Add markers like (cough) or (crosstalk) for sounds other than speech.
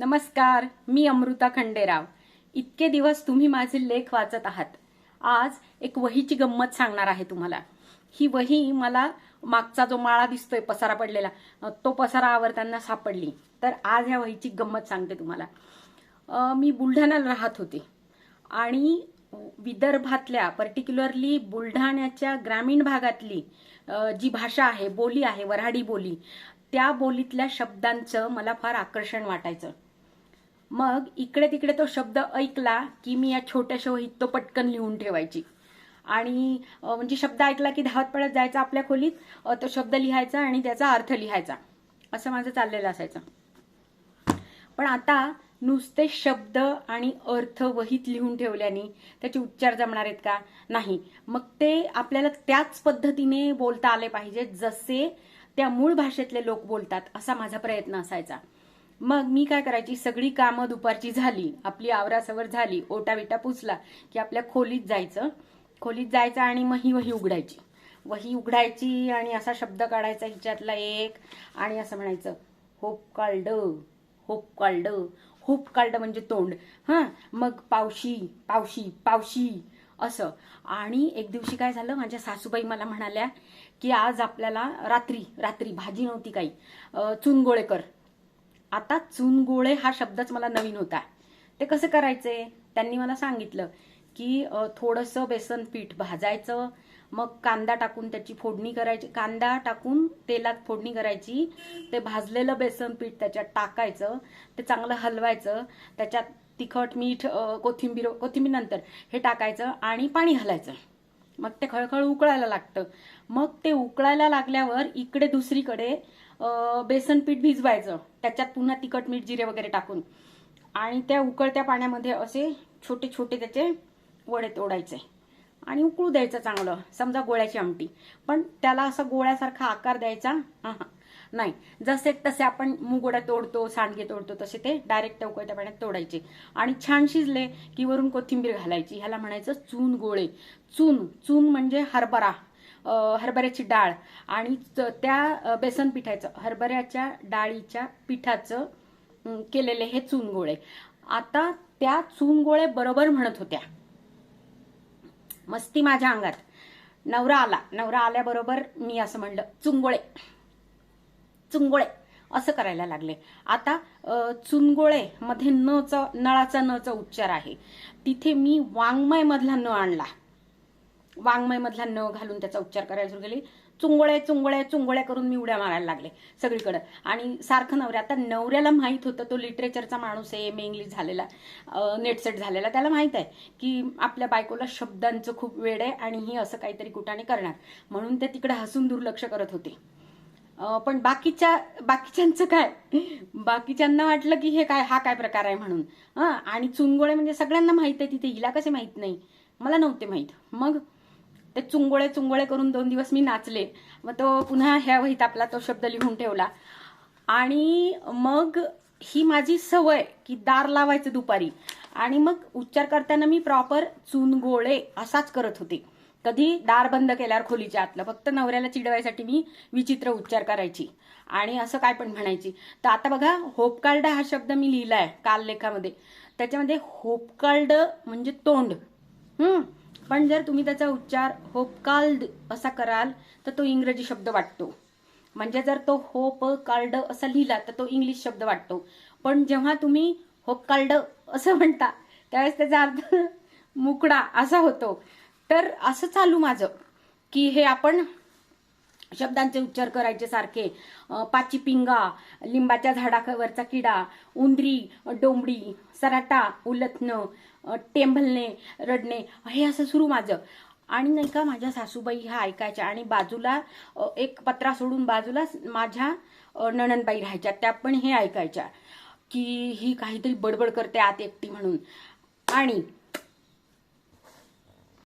नमस्कार मी अमृता खंडेराव. इतके दिवस तुम्ही माझे लेख वाचत आहात. आज एक वहीची गंमत सांगणार आहे तुम्हाला. ही वही मला मागचा जो माळा दिसतोय पसारा पडलेला तो पसारा आवरताना सापडली. तर आज ह्या वहीची गंमत सांगते तुम्हाला. मी बुलढाण्याला राहत होते. आणि विदर्भातल्या पर्टिक्युलरली बुलढाण्याच्या ग्रामीण भागातली जी भाषा आहे बोली आहे वऱ्हाडी बोली त्या बोलीतल्या शब्दांचं मला फार आकर्षण वाटायचं. मग इकडे तिकडे तो शब्द ऐकला की मी या छोट्याशा वहीत तो पटकन लिहून ठेवायची. आणि म्हणजे शब्द ऐकला की धावत पडत जायचा आपल्या खोलीत तो शब्द लिहायचा आणि त्याचा अर्थ लिहायचा. असं माझं चाललेलं असायचं. पण आता नुसते शब्द आणि अर्थ वहीत लिहून ठेवल्याने त्याचे उच्चार जमणार आहेत का? नाही. मग ते आपल्याला त्याच पद्धतीने बोलता आले पाहिजे जसे त्या मूळ भाषेतले लोक बोलतात असा माझा प्रयत्न असायचा. मग मी काय करायची? सगळी कामं दुपारची झाली. आपली आवरासवर झाली. ओटाविटा पुसला की आपल्या खोलीत जायचं. खोलीत जायचं आणि मग ही वही उघडायची. वही उघडायची आणि असा शब्द काढायचा हिच्यातला एक आणि असं म्हणायचं होप काल्ड होप काल्ड होप काल्ड म्हणजे तोंड. हां मग पावशी पावशी पावशी असं. आणि एक दिवशी काय झालं? माझ्या सासूबाई मला म्हणाल्या की आज आपल्याला रात्री रात्री भाजी नव्हती काही. चुनगोळेकर. आता चुनगोळे हा शब्दच मला नवीन होता. ते कसं करायचे? त्यांनी मला सांगितलं की थोडंसं बेसन पीठ भाजायचं मग कांदा टाकून त्याची फोडणी करायची कांदा टाकून तेलात फोडणी करायची ते भाजलेलं बेसन पीठ त्याच्यात टाकायचं ते चांगलं हलवायचं त्याच्यात तिखट मीठ कोथिंबीर कोथिंबीर नंतर हे टाकायचं आणि पाणी घालायचं. मग ते खळखळ उकळायला लागतं. मग ते उकळायला लागल्यावर इकडे दुसरीकडे बेसन पीठ भिजवायचं. त्याच्यात पुन्हा तिखट मीठ जिरे वगैरे टाकून. आणि त्या उकळत्या पाण्यामध्ये असे छोटे छोटे त्याचे वडे तोडायचे. आणि उकळू द्यायचं चांगलं. समजा गोळ्याची आमटी. पण त्याला असा गोळ्यासारखा आकार द्यायचा. अहं. नाही. जसे तसे आपण मुगोड्या तोडतो सांडगे तोडतो तसे ते डायरेक्ट त्या उकळत्या पाण्यात तोडायचे. आणि छान शिजले की वरून कोथिंबीर घालायची. ह्याला म्हणायचं चून गोळे. चून. चून म्हणजे हरभरा. हरभऱ्याची डाळ आणि त्या बेसन पिठाचं हरभऱ्याच्या डाळीच्या पिठाचं केलेले हे चुनगोळे आता त्या चुनगोळे बरोबर म्हणत होत्या. मस्ती माझ्या अंगात. नवरा आला. नवरा आल्याबरोबर मी असं म्हणलं चुंगोळे चुंगोळे असं करायला लागले. आता चुनगोळे मध्ये नचा नळाचा नचा उच्चार आहे. तिथे मी वाङ्मय मधला न आणला. वाङ्मय मधला न घालून त्याचा उच्चार करायला सुरू केली. चुंगोळे चुंगोळे चुंगोळे करून मी उड्या मारायला लागले सगळीकडं. आणि सारखं नवऱ्या आता नवऱ्याला माहीत होतं तो लिटरेचरचा माणूस आहे एम इंग्लिश झालेला नेटसेट झालेला. त्याला माहीत आहे की आपल्या बायकोला शब्दांचं खूप वेळ आहे आणि ही असं काहीतरी कुठाने करणार. म्हणून ते तिकडे हसून दुर्लक्ष करत होते. पण बाकीच्या बाकीच्यांचं काय? बाकीच्यांना वाटलं की हे काय हा काय प्रकार आहे म्हणून. हां आणि चुंगोळे म्हणजे सगळ्यांना माहीत आहे तिथे हिला कसे माहीत नाही? मला नव्हते माहीत. मग ते चुंगोळे चुंगोळे करून दोन दिवस मी नाचले. मग तो पुन्हा ह्या वहीत आपला तो शब्द लिहून ठेवला. आणि मग ही माझी सवय की दार लावायचं दुपारी. आणि मग उच्चार करताना मी प्रॉपर चुनगोळे असाच करत होते. कधी दार बंद केल्यावर खोलीच्या आतलं. फक्त नवऱ्याला चिडवायसाठी मी विचित्र उच्चार करायची. आणि असं काय पण म्हणायची. तर आता बघा होपकाल्ड हा शब्द मी लिहिलाय काल लेखामध्ये त्याच्यामध्ये होपकाल्ड म्हणजे तोंड. हम्म पण जर तुम्ही त्याचा उच्चार होपकाल्ड असा कराल तर तो इंग्रजी शब्द वाटतो. म्हणजे जर तो होप काल्ड असा लिहिला तर तो इंग्लिश शब्द वाटतो. पण जेव्हा तुम्ही होपकाल्ड असं म्हणता त्यावेळेस त्याचा अर्थ (laughs) मुकडा असा होतो. तर असं चालू माझं की हे आपण शब्दांचे उच्चार करायचे सारखे. पाची पिंगा लिंबाच्या झाडावरचा किडा उंदरी डोंबडी सराटा उलथणं टेंभलणे रडणे हे असं सुरू माझं. आणि नाही का माझ्या सासूबाई ह्या ऐकायच्या आणि बाजूला एक पत्रा सोडून बाजूला माझ्या नणनबाई राहायच्या. त्या पण हे ऐकायच्या की ही काहीतरी बडबड करते आत एकटी म्हणून. आणि